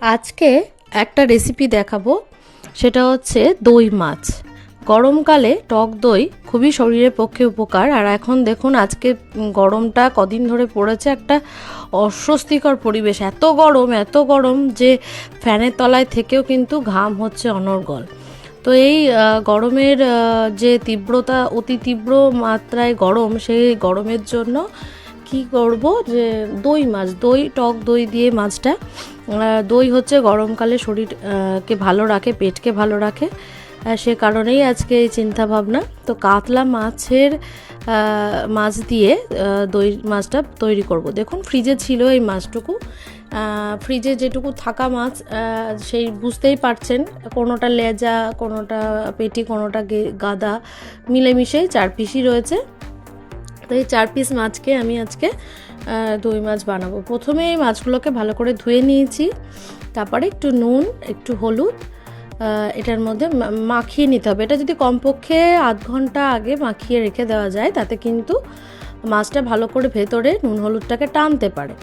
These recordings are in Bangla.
আজকে একটা রেসিপি দেখাবো। সেটা হচ্ছে দই মাছ। গরমকালে টক দই খুবই শরীরের পক্ষে উপকার। আর এখন দেখুন, আজকে গরমটা কদিন ধরে পড়েছে একটা অস্বস্তিকর পরিবেশ। এত গরম এত গরম যে ফ্যানের তলায় থেকেও কিন্তু ঘাম হচ্ছে অনর্গল। তো এই গরমের যে তীব্রতা, অতি তীব্র মাত্রায় গরম, সেই গরমের জন্য কি করব? যে দই মাছ, দই, টক দই দিয়ে মাছটা। দই হচ্ছে গরমকালে শরীর কে ভালো রাখে, পেটকে ভালো রাখে। সে কারণেই আজকে এই চিন্তা ভাবনা তো কাতলা মাছের মাছ দিয়ে দই মাছটা তৈরি করব। দেখুন ফ্রিজে ছিল এই মাছটুকু। ফ্রিজে যেটুকু থাকা মাছ সেই বুঝতেই পারছেন, কোনোটা লেজা, কোনোটা পেটি, কোনোটা গাদা, মিলেমিশেই চার পিসই রয়েছে। তো এই চার পিস মাছকে আমি আজকে দই মাছ বানাবো। প্রথমে এই মাছগুলোকে ভালো করে ধুয়ে নিয়েছি। তারপরে একটু নুন, একটু হলুদ এটার মধ্যে মাখিয়ে নিতে হবে। এটা যদি কমপক্ষে আধ ঘণ্টা আগে মাখিয়ে রেখে দেওয়া যায়, তাতে কিন্তু মাছটা ভালো করে ভেতরে নুন হলুদটাকে টানতে পারে।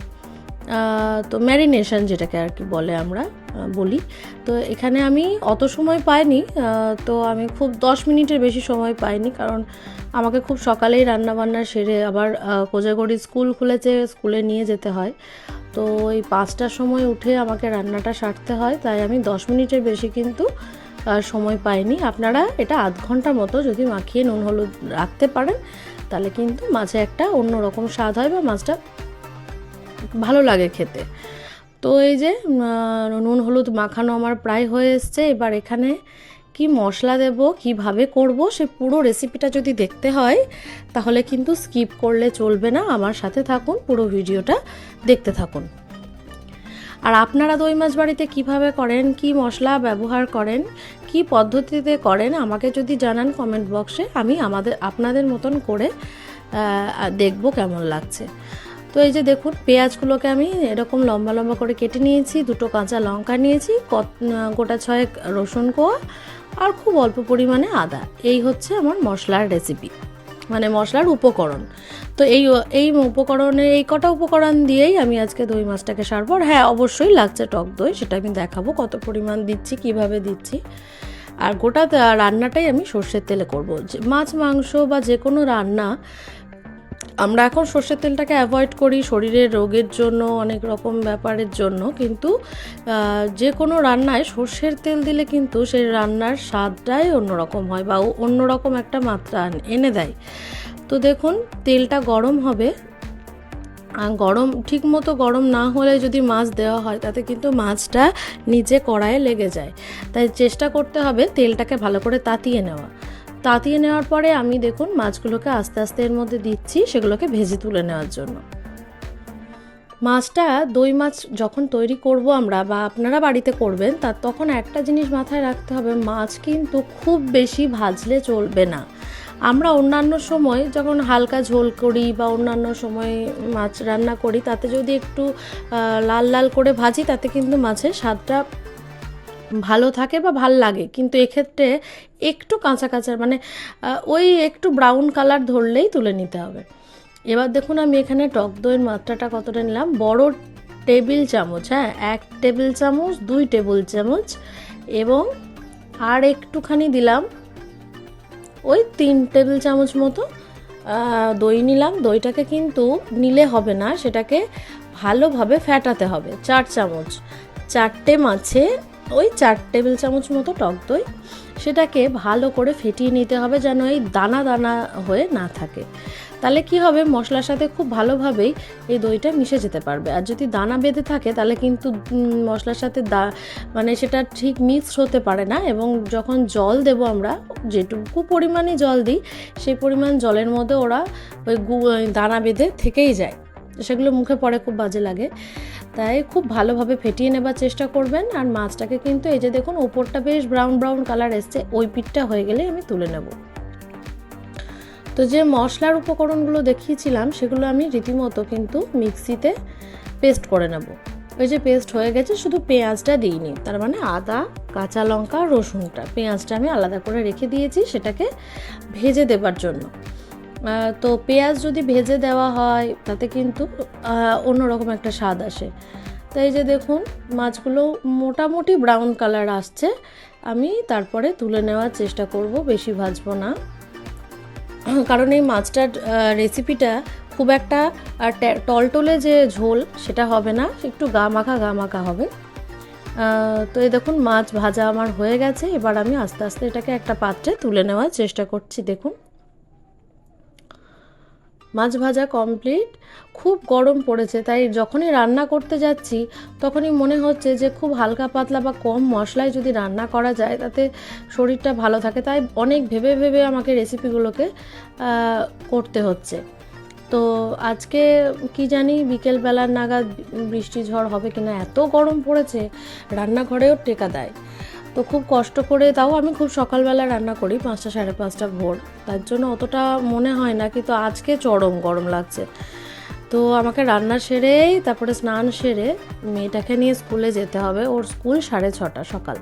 তো ম্যারিনেশন যেটাকে আর কি বলে আমরা বলি। তো এখানে আমি অত সময় পাইনি তো আমি খুব দশ মিনিটের বেশি সময় পাইনি কারণ আমাকে খুব সকালেই রান্না বান্না সেরে আবার কোজাগরি স্কুল খুলেছে, স্কুলে নিয়ে যেতে হয়। তো এই পাঁচটার সময় উঠে আমাকে রান্নাটা সারতে হয়, তাই আমি দশ মিনিটের বেশি কিন্তু সময় পাইনি। আপনারা এটা আধ ঘণ্টার মতো যদি মাখিয়ে নুন হলুদ রাখতে পারেন, তাহলে কিন্তু মাছে একটা অন্যরকম স্বাদ হয় বা মাছটা ভালো লাগে খেতে। তো এই যে নুন, হলুদ মাখানো আমার প্রায় হয়ে এসছে। এবার এখানে কি মশলা দেব, কীভাবে করব, সে পুরো রেসিপিটা যদি দেখতে হয়, তাহলে কিন্তু স্কিপ করলে চলবে না। আমার সাথে থাকুন, পুরো ভিডিওটা দেখতে থাকুন। আর আপনারা দই মাছ বাড়িতে কীভাবে করেন, কি মশলা ব্যবহার করেন, কি পদ্ধতিতে করেন, আমাকে যদি জানান কমেন্ট বক্সে আমি আমাদের, আপনাদের মতন করে দেখব কেমন লাগছে। তো এই যে দেখুন, পেঁয়াজগুলোকে আমি এরকম লম্বা লম্বা করে কেটে নিয়েছি, দুটো কাঁচা লঙ্কা নিয়েছি গোটা ছয়েক রসুন কোয়া আর খুব অল্প পরিমাণে আদা। এই হচ্ছে আমার মশলার রেসিপি মানে মশলার উপকরণ। তো এই এই উপকরণে, এই কটা উপকরণ দিয়েই আমি আজকে দই মাছটাকে সারবো। আর হ্যাঁ অবশ্যই লাগছে টক দই, সেটা আমি দেখাবো কত পরিমাণ দিচ্ছি, কীভাবে দিচ্ছি। আর গোটা রান্নাটাই আমি সর্ষের তেলে করব। মাছ, মাংস বা যে কোনো রান্না আমরা এখন সর্ষের তেলটাকে অ্যাভয়েড করি শরীরের রোগের জন্য, অনেক রকম ব্যাপারের জন্য। কিন্তু যে কোনো রান্নায় সর্ষের তেল দিলে কিন্তু সেই রান্নার স্বাদটাই অন্যরকম হয় বা অন্যরকম একটা মাত্রা এনে দেয়। তো দেখুন, তেলটা গরম হবে। গরম ঠিক মতো গরম না হলে যদি মাছ দেওয়া হয়, তাতে কিন্তু মাছটা নিচে কড়াইয়ে লেগে যায়। তাই চেষ্টা করতে হবে তেলটাকে ভালো করে তাতিয়ে নেওয়া। তাতিয়ে নেওয়ার পরে আমি দেখুন মাছগুলোকে আস্তে আস্তে এর মধ্যে দিচ্ছি সেগুলোকে ভেজে তুলে নেওয়ার জন্য। মাছটা দই মাছ যখন তৈরি করব আমরা বা আপনারা বাড়িতে করবেন, তার তখন একটা জিনিস মাথায় রাখতে হবে, মাছ কিন্তু খুব বেশি ভাজলে চলবে না। আমরা অন্যান্য সময় যখন হালকা ঝোল করি বা অন্যান্য সময় মাছ রান্না করি, তাতে যদি একটু লাল লাল করে ভাজি, তাতে কিন্তু মাছের স্বাদটা ভালো থাকে বা ভালো লাগে, কিন্তু এক্ষেত্রে একটু কাঁচা কাঁচা মানে ওই একটু ব্রাউন কালার ধরলেই তুলে নিতে হবে। এবার দেখুন আমি এখানে টক দইয়ের মাত্রাটা কতটা নিলাম? বড় টেবিল চামচ হ্যাঁ এক টেবিল চামচ, দুই টেবিল চামচ এবং আর একটুখানি দিলাম ওই তিন টেবিল চামচ মতো দই নিলাম। দইটাকে কিন্তু নিলে হবে না, সেটাকে ভালোভাবে ফ্যাটাতে হবে, চার চামচ। চারটে মাছে ওই চার টেবিল চামচ মতো টক দই। সেটাকে ভালো করে ফেটিয়ে নিতে হবে যেন এই দানা দানা হয়ে না থাকে। তাহলে কি হবে? মশলার সাথে খুব ভালোভাবেই এই দইটা মিশে যেতে পারবে। আর যদি দানা বেঁধে থাকে, তাহলে কিন্তু মশলার সাথে দা মানে সেটা ঠিক মিক্সড হতে পারে না এবং যখন জল দেব আমরা, যেটুকু পরিমাণে জল দিই, সেই পরিমাণ জলের মধ্যে ওরা ওই দানা বেঁধে থেকেই যায়। সেগুলো মুখে পড়ে খুব বাজে লাগে। তাই খুব ভালোভাবে ফেটিয়ে নেবার চেষ্টা করবেন। আর মাছটাকে কিন্তু এই যে দেখুন, ওপরটা বেশ ব্রাউন ব্রাউন কালার এসছে। ওই পিঠটা হয়ে গেলে আমি তুলে নেব। তো যে মশলার উপকরণগুলো দেখিয়েছিলাম, সেগুলো আমি রীতিমতো কিন্তু মিক্সিতে পেস্ট করে নেব। ওই যে পেস্ট হয়ে গেছে, শুধু পেঁয়াজটা দিইনি। তার মানে আদা, কাঁচা লঙ্কা, রসুনটা। পেঁয়াজটা আমি আলাদা করে রেখে দিয়েছি সেটাকে ভেজে দেবার জন্য। তো পেঁয়াজ যদি ভেজে দেওয়া হয়, তাতে কিন্তু অন্যরকম একটা স্বাদ আসে। তো এই যে দেখুন, মাছগুলো মোটামুটি ব্রাউন কালার আসছে। আমি তারপরে তুলে নেওয়ার চেষ্টা করব, বেশি ভাজবো না। কারণ এই মাছটার রেসিপিটা খুব একটা টলটলে যে ঝোল, সেটা হবে না, একটু গা মাখা গা মাখা হবে। তো এই দেখুন, মাছ ভাজা আমার হয়ে গেছে। এবার আমি আস্তে আস্তে এটাকে একটা পাত্রে তুলে নেওয়ার চেষ্টা করছি, দেখুন। মাছ ভাজা কমপ্লিট খুব গরম পড়েছে, তাই যখনই রান্না করতে যাচ্ছি, তখনই মনে হচ্ছে যে খুব হালকা পাতলা বা কম মশলায় যদি রান্না করা যায়, তাতে শরীরটা ভালো থাকে, তাই অনেক ভেবে ভেবে আমাকে রেসিপিগুলোকে করতে হচ্ছে। তো আজকে কি জানি বিকেলবেলার নাগাদ বৃষ্টি ঝড় হবে কিনা, এত গরম পড়েছে, রান্নাঘরেও টেকা দেয়। তো খুব কষ্ট করে তাও আমি খুব সকালবেলা রান্না করি পাঁচটা সাড়ে পাঁচটা ভোর। তার জন্য অতটা মনে হয় না, কিন্তু আজকে চরম গরম লাগছে। তো আমাকে রান্না সেরেই, তারপরে স্নান সেরে মেয়েটাকে নিয়ে স্কুলে যেতে হবে। ওর স্কুল সাড়ে ছটা সকাল।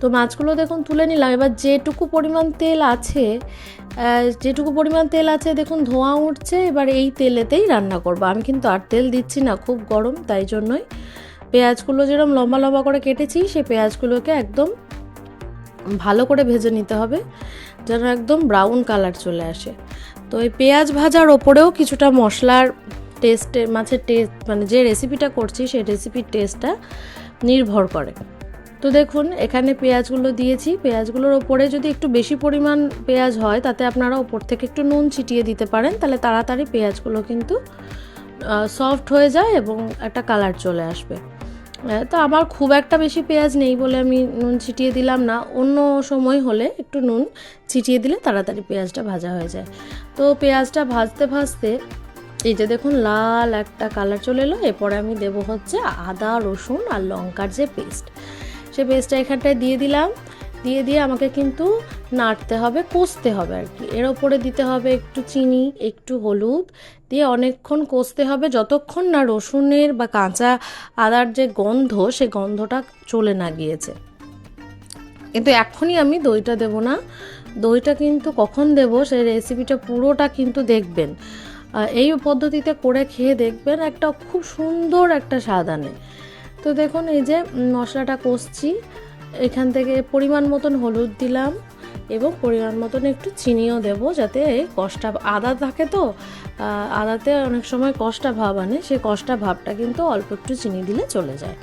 তো মাছগুলো দেখুন তুলে নিলাম। এবার যেটুকু পরিমাণ তেল আছে যেটুকু পরিমাণ তেল আছে দেখুন ধোঁয়া উঠছে। এবার এই তেলেতেই রান্না করব। আমি কিন্তু আর তেল দিচ্ছি না, খুব গরম, তাই জন্যই পেঁয়াজগুলো যেরকম লম্বা লম্বা করে কেটেছি, সেই পেঁয়াজগুলোকে একদম ভালো করে ভেজে নিতে হবে, যেন একদম ব্রাউন কালার চলে আসে। তো এই পেঁয়াজ ভাজার ওপরেও কিছুটা মশলার টেস্টে মাছের টেস্ট মানে যে রেসিপিটা করছি, সেই রেসিপির টেস্টটা নির্ভর করে। তো দেখুন, এখানে পেঁয়াজগুলো দিয়েছি। পেঁয়াজগুলোর ওপরে যদি একটু বেশি পরিমাণ পেঁয়াজ হয়, তাতে আপনারা ওপর থেকে একটু নুন ছিটিয়ে দিতে পারেন, তাহলে তাড়াতাড়ি পেঁয়াজগুলো কিন্তু সফট হয়ে যায় এবং একটা কালার চলে আসবে। তো আমার খুব একটা বেশি পেঁয়াজ নেই বলে আমি নুন ছিটিয়ে দিলাম না। অন্য সময় হলে একটু নুন ছিটিয়ে দিলে তাড়াতাড়ি পেঁয়াজটা ভাজা হয়ে যায়। তো পেঁয়াজটা ভাজতে ভাজতে এই যে দেখুন লাল একটা কালার চলে এলো, এরপরে আমি দেবো হচ্ছে আদা, রসুন আর লঙ্কার যে পেস্ট। সে পেস্টটা এখানটায় দিয়ে দিলাম। দিয়ে দিয়ে আমাকে কিন্তু নাড়তে হবে, কষতে হবে আর কি। এর ওপরে দিতে হবে একটু চিনি, একটু হলুদ, দিয়ে অনেকক্ষণ কষতে হবে। যতক্ষণ না রসুনের বা কাঁচা আদার যে গন্ধ, সে গন্ধটা চলে না গিয়েছে। কিন্তু এখনই আমি দইটা দেব না। দইটা কিন্তু কখন দেব সেই রেসিপিটা পুরোটা কিন্তু দেখবেন। এই পদ্ধতিতে করে খেয়ে দেখবেন একটা খুব সুন্দর একটা স্বাদ আনে। তো দেখুন, এই যে মশলাটা কষছি। এখান থেকে পরিমাণ মতন হলুদ দিলাম এবং পরিমাণ মতন একটু চিনিও দেব যাতে কষ্টা আদা থাকে তো আদাতে অনেক সময় কষ্টা ভাব আনে, সেই কষ্টা ভাবটা কিন্তু অল্প একটু চিনি দিলে চলে যায়।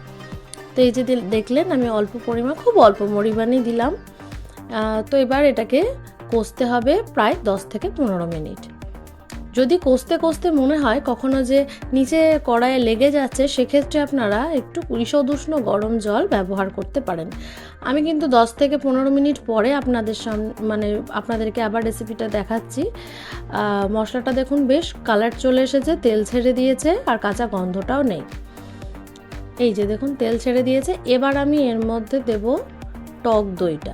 তো এই যে দেখলেন আমি অল্প পরিমাণ, খুব অল্প পরিমাণই দিলাম। তো এবার এটাকে কষতে হবে প্রায় দশ থেকে পনেরো মিনিট। যদি কষতে কষতে মনে হয় কখনো যে নিচে কড়াইয়ে লেগে যাচ্ছে, সেক্ষেত্রে আপনারা একটু ঈষদুষ্ণ গরম জল ব্যবহার করতে পারেন। আমি কিন্তু দশ থেকে পনেরো মিনিট পরে আপনাদের সামনে মানে আপনাদেরকে আবার রেসিপিটা দেখাচ্ছি। মশলাটা দেখুন বেশ কালার চলে এসেছে, তেল ছেড়ে দিয়েছে আর কাঁচা গন্ধটাও নেই। এই যে দেখুন, তেল ছেড়ে দিয়েছে। এবার আমি এর মধ্যে দেব টক দইটা।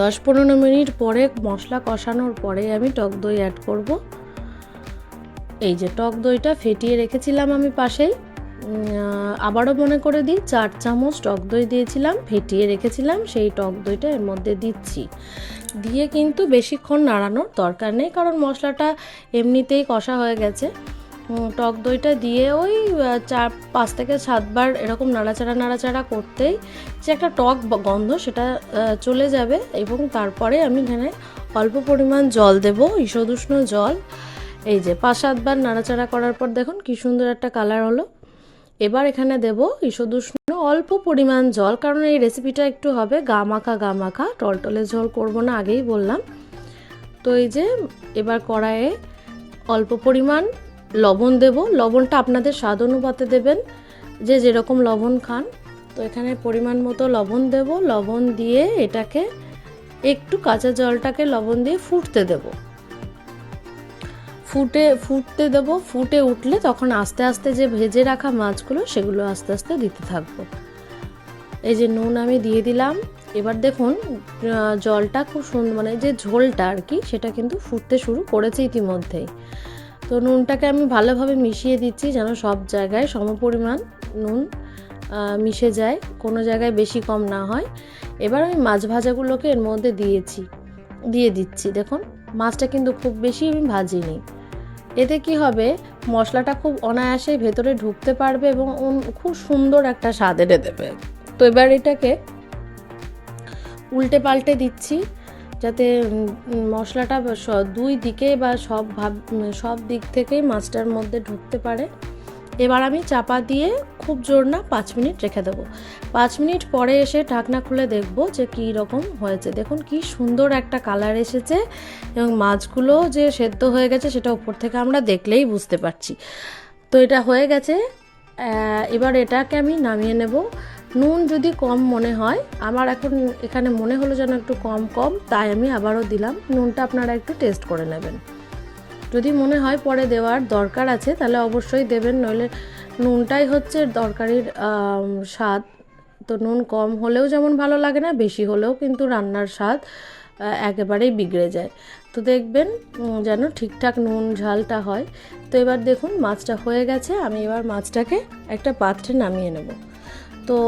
দশ পনেরো মিনিট পরে মশলা কষানোর পরে আমি টক দই অ্যাড করব। এই যে টক দইটা ফেটিয়ে রেখেছিলাম আমি পাশেই। আবারও মনে করে দিই, চার চামচ টক দই দিয়েছিলাম, ফেটিয়ে রেখেছিলাম, সেই টক দইটা এর মধ্যে দিচ্ছি। দিয়ে কিন্তু বেশিক্ষণ নাড়ানোর দরকার নেই, কারণ মশলাটা এমনিতেই কষা হয়ে গেছে। টক দইটা দিয়ে ওই চার, পাঁচ থেকে সাতবার এরকম নাড়াচাড়া নাড়াচাড়া করতেই যে একটা টক গন্ধ সেটা চলে যাবে এবং তারপরে আমি এখানে অল্প পরিমাণ জল দেব, ঈষদুষ্ণ জল। এই যে পাঁচ, সাতবার নাড়াচাড়া করার পর দেখুন কি সুন্দর একটা কালার হলো। এবার এখানে দেব ঈষদুষ্ণ অল্প পরিমাণ জল, কারণ এই রেসিপিটা একটু হবে গা মাখা গা মাখা টলটলে ঝোল করব না আগেই বললাম। তো এই যে এবার কড়াইয়ে অল্প পরিমাণ লবণ দেব। লবণটা আপনাদের স্বাদ অনুপাতে দেবেন। যে যেরকম লবণ খান। তো এখানে পরিমাণ মতো লবণ দেব। লবণ দিয়ে এটাকে একটু কাঁচা জলটাকে লবণ দিয়ে ফুটতে দেব। ফুটে, ফুটতে দেব। ফুটে উঠলে তখন আস্তে আস্তে যে ভেজে রাখা মাছগুলো, সেগুলো আস্তে আস্তে দিতে থাকব। এই যে নুন আমি দিয়ে দিলাম। এবার দেখুন জলটা খুব সুন্দর মানে যে ঝোলটা আর কি, সেটা কিন্তু ফুটতে শুরু করেছে ইতিমধ্যেই। তো নুনটাকে আমি ভালোভাবে মিশিয়ে দিচ্ছি যেন সব জায়গায় সমপরিমাণ নুন মিশে যায়, কোনো জায়গায় বেশি কম না হয়। এবার আমি মাছ ভাজাগুলোকে এর মধ্যে দিয়েছি, দিয়ে দিচ্ছি। দেখুন, মাছটা কিন্তু খুব বেশি আমি ভাজিনি। এতে কি হবে, মশলাটা খুব অনায়াসে ভেতরে ঢুকতে পারবে এবং খুব সুন্দর একটা স্বাদ এনে দেবে। তো এবার এটাকে উল্টে পাল্টে দিচ্ছি। যাতে মশলাটা দুই দিকে বা সব ভাব সব দিক থেকেই মাছটার মধ্যে ঢুকতে পারে। এবার আমি চাপা দিয়ে খুব জোর না পাঁচ মিনিট রেখে দেবো। পাঁচ মিনিট পরে এসে ঢাকনা খুলে দেখব যে কী রকম হয়েছে। দেখুন কি সুন্দর একটা কালার এসেছে এবং মাছগুলো যে সেদ্ধ হয়ে গেছে সেটা উপর থেকে আমরা দেখলেই বুঝতে পারছি। তো এটা হয়ে গেছে। এবার এটাকে আমি নামিয়ে নেব। নুন যদি কম মনে হয় আমার এখন এখানে মনে হলো যেন একটু কম কম তাই আমি আবারও দিলাম। নুনটা আপনারা একটু টেস্ট করে নেবেন। যদি মনে হয় পরে দেওয়ার দরকার আছে তাহলে অবশ্যই দেবেন নইলে নুনটাই হচ্ছে তরকারির আম, স্বাদ। তো নুন কম হলেও যেমন ভালো লাগে না বেশি হলেও কিন্তু রান্নার স্বাদ একেবারেই বিগড়ে যায়। তো দেখবেন যেন ঠিকঠাক নুন ঝালটা হয়। তো এবার দেখুন মাছটা হয়ে গেছে আমি এবার মাছটাকে একটা পাত্রে নামিয়ে নেব। তো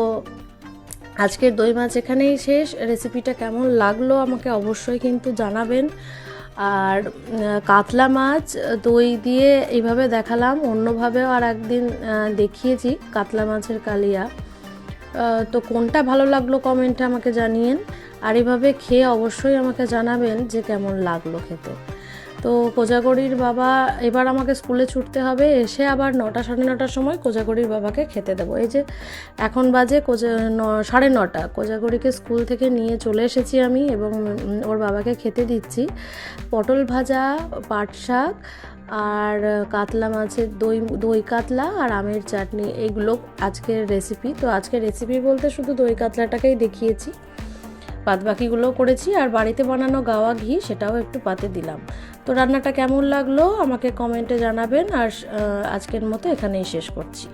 আজকের দই মাছ এখানেই শেষ। রেসিপিটা কেমন লাগল আমাকে অবশ্যই কিন্তু জানাবেন। আর কাতলা মাছ দই দিয়ে এইভাবে দেখালাম, অন্যভাবেও আর একদিন দেখিয়েছি কাতলা মাছের কালিয়া। তো কোনটা ভালো লাগল কমেন্টে আমাকে জানিয়েন। আর এভাবে খেয়ে অবশ্যই আমাকে জানাবেন যে কেমন লাগল খেতে। তো কোজাগরির বাবা এবার আমাকে স্কুলে ছুটতে হবে, এসে আবার নটা, সাড়ে নটার সময় কোজাগরির বাবাকে খেতে দেবো। এই যে এখন বাজে কোজা সাড়ে নটা, কোজাগরিকে স্কুল থেকে নিয়ে চলে এসেছি আমি এবং ওর বাবাকে খেতে দিচ্ছি। পটল ভাজা, পাট শাক আর কাতলা মাছের দই দই কাতলা আর আমের চাটনি, এগুলো আজকের রেসিপি তো আজকের রেসিপি বলতে শুধু দই কাতলাটাকেই দেখিয়েছি। বাদ বাকিগুলো করেছি আর বাড়িতে বানানো গাওয়া ঘি, সেটাও একটু পাতে দিলাম। তো রান্নাটা কেমন লাগল? আমাকে কমেন্টে জানাবেন। আর আজকের মতো এখানেই শেষ করছি।